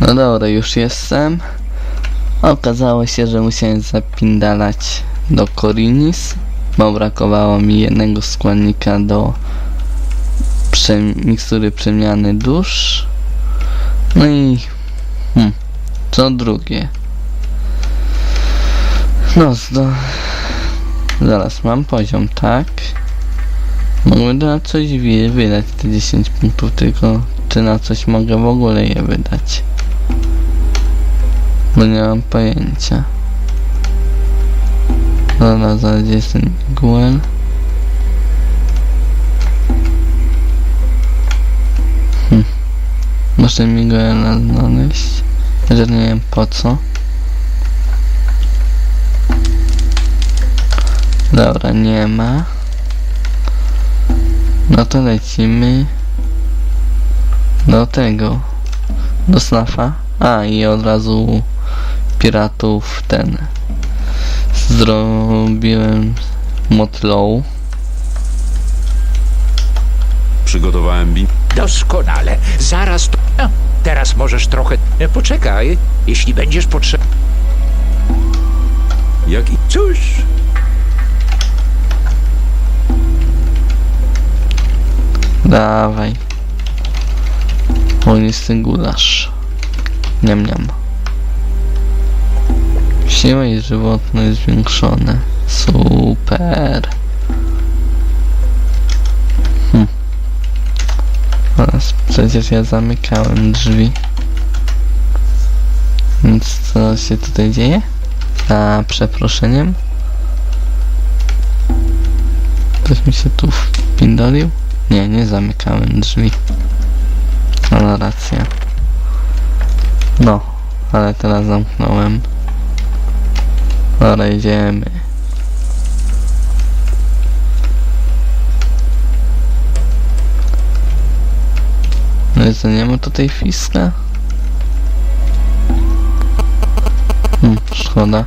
No dobra, już jestem. Okazało się, że musiałem zapindalać do Korinis, bo brakowało mi jednego składnika do mikstury przemiany dusz. No i hmm, co drugie. No, zdo... zaraz mam poziom, tak? Mogę na coś wydać te 10 punktów, tylko czy na coś mogę w ogóle je wydać? Bo nie mam pojęcia. Dobra, zaraz gdzie jest ten Miguel? Hm. Muszę Miguela znaleźć. Że nie wiem po co. Dobra, nie ma. No to lecimy do tego. Do snafa. A i od razu piratów ten. Zrobiłem motlow. Przygotowałem bin. Doskonale. Zaraz to... A, teraz możesz trochę... E, Poczekaj, jeśli będziesz potrzebny... Jak i... Cóż, Dawaj. Ognisty gulasz. Niam niam. Siła i żywotność zwiększone. Super. Hm. Oraz przecież ja zamykałem drzwi. Więc co się tutaj dzieje? Za przeproszeniem. Ktoś mi się tu wpindolił? Nie, nie zamykałem drzwi. Ale racja. No, ale teraz zamknąłem. Dobra, idziemy. No i co, nie ma tutaj fiska? Hmm, szkoda.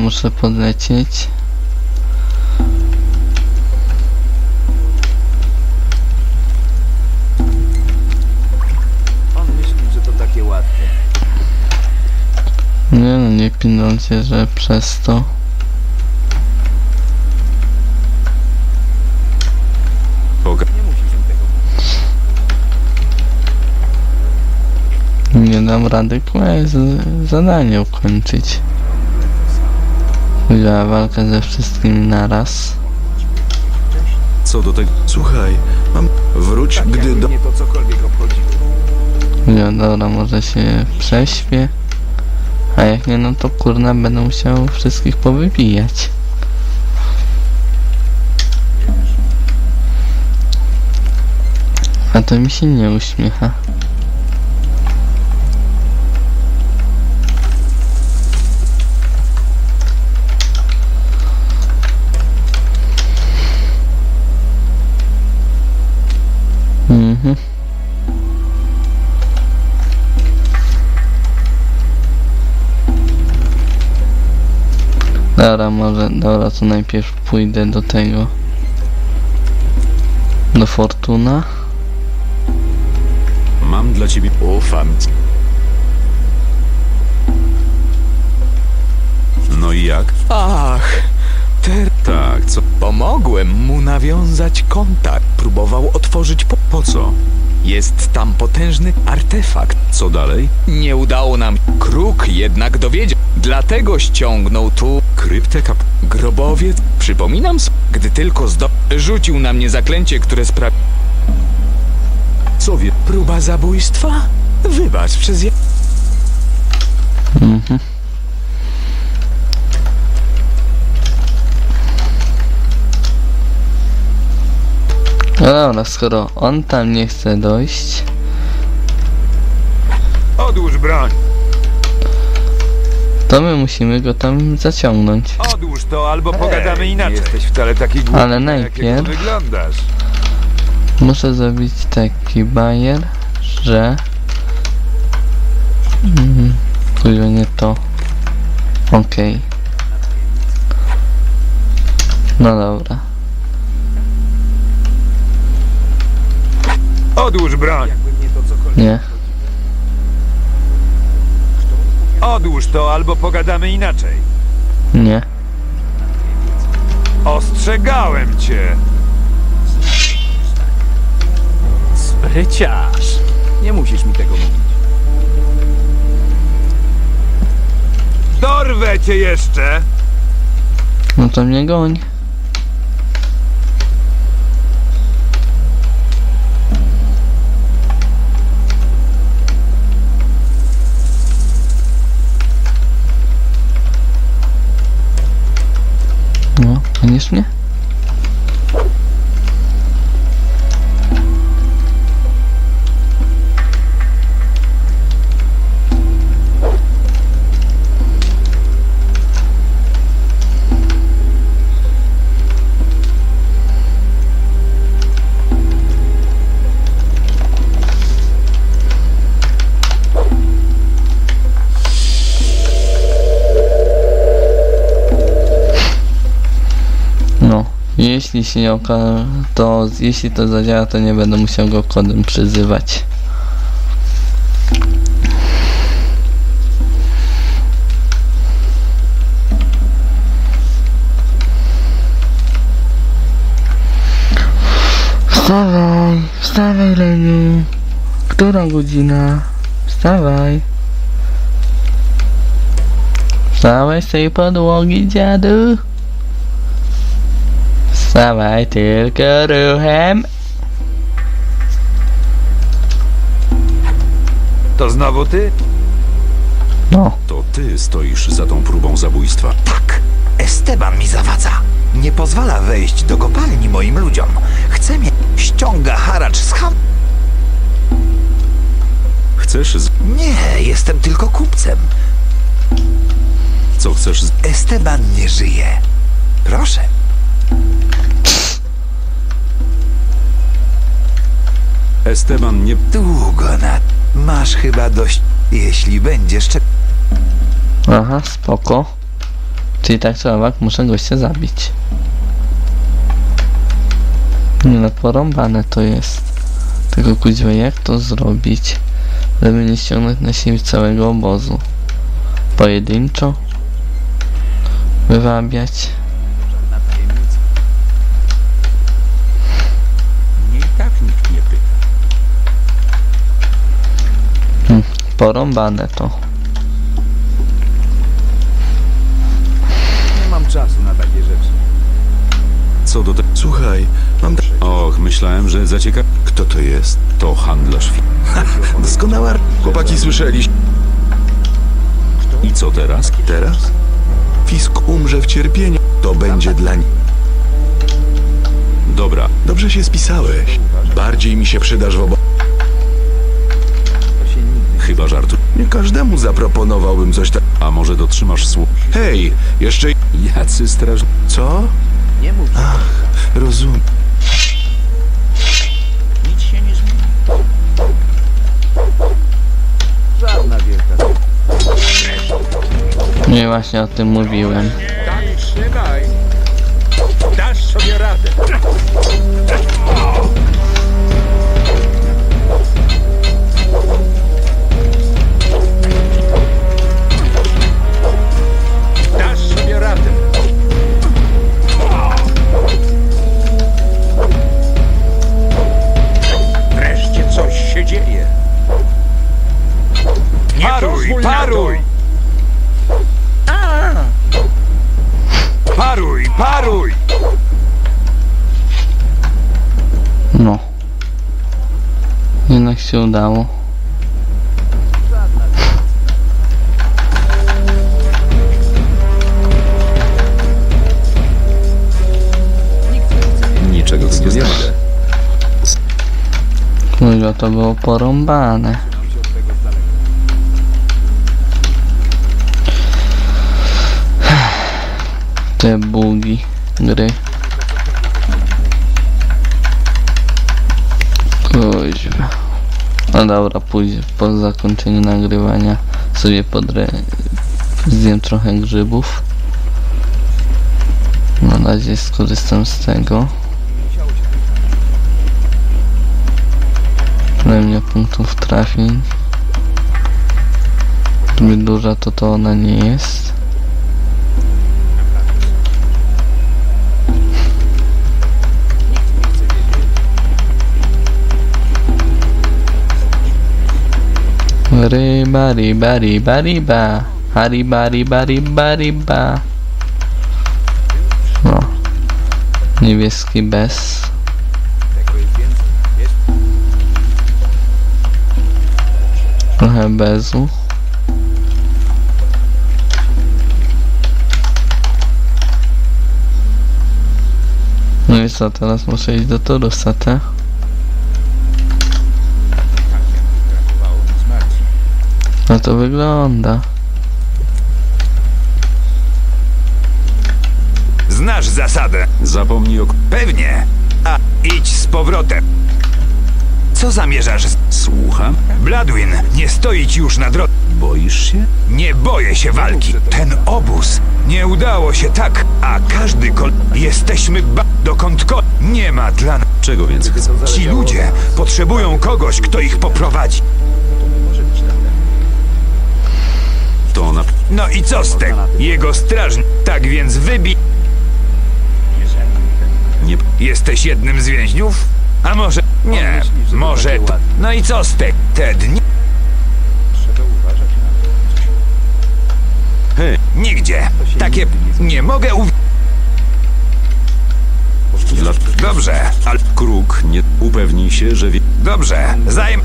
Muszę podlecieć. On myśli, że to takie łatwe. Nie no, nie pinolcie, że przez to... Nie musisz im tego mówić. Nie dam rady quest, zadanie ukończyć. Chwila, walka ze wszystkimi naraz. Co do tego... Słuchaj, mam... Wróć, Tak, gdy jakby do... mnie to cokolwiek obchodziło. Chwila, dobra, może się prześpię. A jak nie, no to kurna będę musiał wszystkich powybijać. A to mi się nie uśmiecha. Może, dobra, to najpierw pójdę do tego. Do Fortuna. Mam dla ciebie... ufam. No i jak? Ach, te... Tak, co... Pomogłem mu nawiązać kontakt. Próbował otworzyć po... Po co? Jest tam potężny artefakt. Co dalej? Nie udało nam. Kruk jednak dowiedział. Dlatego ściągnął tu Kryptę kap... grobowiec. Przypominam, gdy tylko zdo... Rzucił na mnie zaklęcie, które sprawi... Co wie... Próba zabójstwa? Wybacz, przez... ja- Mhm. No dobra, skoro on tam nie chce dojść, Odłóż broń! To my musimy go tam zaciągnąć. Odłóż to, albo pogadamy Ej, inaczej. nie jesteś wcale taki głupi, Ale najpierw- wyglądasz. Muszę zrobić taki bajer, że... Kurwa, nie to. Okej. No dobra. Odłóż broń! Jakby mnie to cokolwiek... Nie. Odłóż to, albo pogadamy inaczej. Nie. Ostrzegałem cię! Spryciarz. Nie musisz mi tego mówić. Dorwę cię jeszcze! No to mnie goń. No, jeśli się nie okaże, to jeśli to zadziała, to nie będę musiał go kodem przyzywać. Wstawaj, wstawaj Leniu. Która godzina? Wstawaj. Wstawaj z tej podłogi, dziadu. Wstawaj tylko ruchem. To znowu ty? No, To ty stoisz za tą próbą zabójstwa. Tak, Esteban mi zawadza. Nie pozwala wejść do kopalni moim ludziom. Chce mnie. Ściąga haracz z ham... Chcesz z... Nie, jestem tylko kupcem. Co chcesz z... Esteban nie żyje. Proszę. Esteban nie... Długo na... Masz chyba dość... Jeśli będziesz... Cze... aha, spoko. Czyli tak czy owak muszę gościa zabić. Nie no, porąbane to jest. Tylko kuźwa, jak to zrobić, żeby nie ściągnąć na siebie całego obozu? Pojedynczo? Wywabiać? Na tajemnicę. Mnie i tak nikt nie pyta. Porąbane to. Nie mam czasu na takie rzeczy. Co do tego... Słuchaj, mam... Och, myślałem, że zacieka... Kto to jest? To handlarz. Doskonała... Chłopaki słyszeli. I co teraz? Teraz? Fisk umrze w cierpieniu. To będzie dla nich. Dobra. Dobrze się spisałeś. Bardziej mi się przydasz w obo... Chyba żartu. Nie każdemu zaproponowałbym coś tak. A może dotrzymasz słów? Hej, jeszcze... Jacy straż... Co? Nie mów, że Rozumiem. Nic się nie zmieni. żadna wielka... Nie właśnie o tym mówiłem. Tak trzymaj. Dasz sobie radę. Paruj, paruj! Paruj, paruj! No. Jednak się udało. Niczego z nie znajdę. Kurwa, to było porąbane. Te bugi gry. No dobra, później po zakończeniu nagrywania sobie podrę... zjem trochę grzybów. Na razie skorzystam z tego. Premia punktów trafień. Zbyt duża to to ona nie jest. Ryba, ryba, ryba, ryba. Hariba, ryba, ryba, ryba. No. Niebieski bez. Trochę bezu. No i co, teraz muszę iść do Torusa, tak? No to wygląda. Znasz zasadę. Zapomnij o... Pewnie. A idź z powrotem. Co zamierzasz? z- Słucham? Bladwin nie stoi ci już na drodze. Boisz się? Nie boję się walki. Ten obóz nie udało się tak, a każdy kol... Jesteśmy ba... dokąd ko... Nie ma dla nas. Czego więc chcesz? Ci ludzie potrzebują kogoś, kto ich poprowadzi. No i co z tego? Jego strażnik. Tak więc wybi... Nie... Jesteś jednym z więźniów? A może... Nie, może to... No i co z tego? Te dni... Hej, Nigdzie. Takie... Nie mogę uw... dla... Dobrze, ale... Kruk, nie... Upewnij się, że wie... Dobrze, zajem...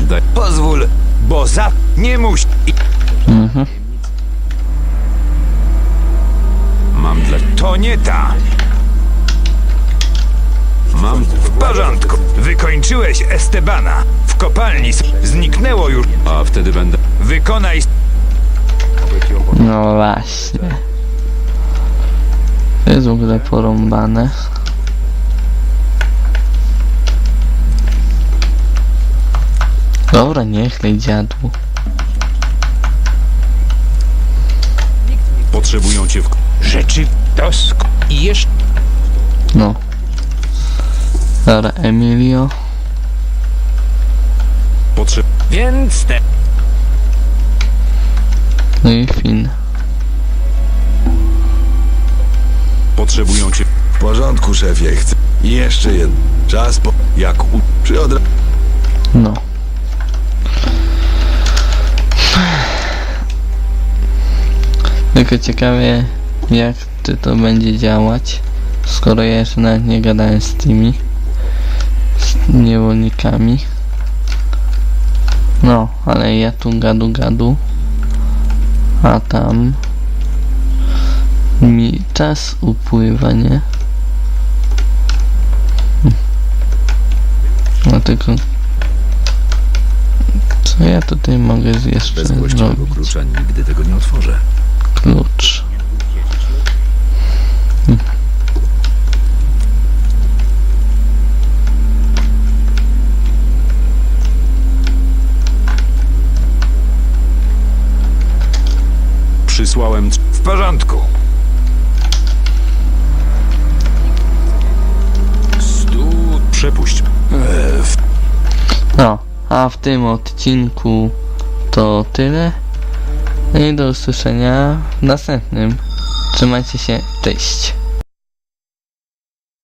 Daj... Pozwól, bo za... Nie musi... I Mhm. Mam dla... to nie ta. Mam... W porządku. Wykończyłeś Estebana. W kopalni zniknęło już. A wtedy będę... Wykonaj... No właśnie. To jest w ogóle porąbane. Dobra, niech lej dziadku. Potrzebują cię w... Rzeczy dosk. I jeszcze No. Dobra, Emilio. Potrze... więc te... No i Finn. Potrzebują cię... W porządku, szefie, chcę. I jeszcze jeden. Czas po... Jak u... Przy od... No. Tylko ciekawie jak ty to będzie działać, skoro ja jeszcze nawet nie gadałem z tymi z niewolnikami. No, ale ja tu gadu gadu, a tam mi czas upływa, nie? No tylko co ja tutaj mogę jeszcze Bez zrobić? klucza nigdy tego nie otworzę. Klucz. Przysłałem... W porządku. Stu... Przepuść. No, a w tym odcinku to tyle. No i do usłyszenia w następnym. Trzymajcie się, cześć.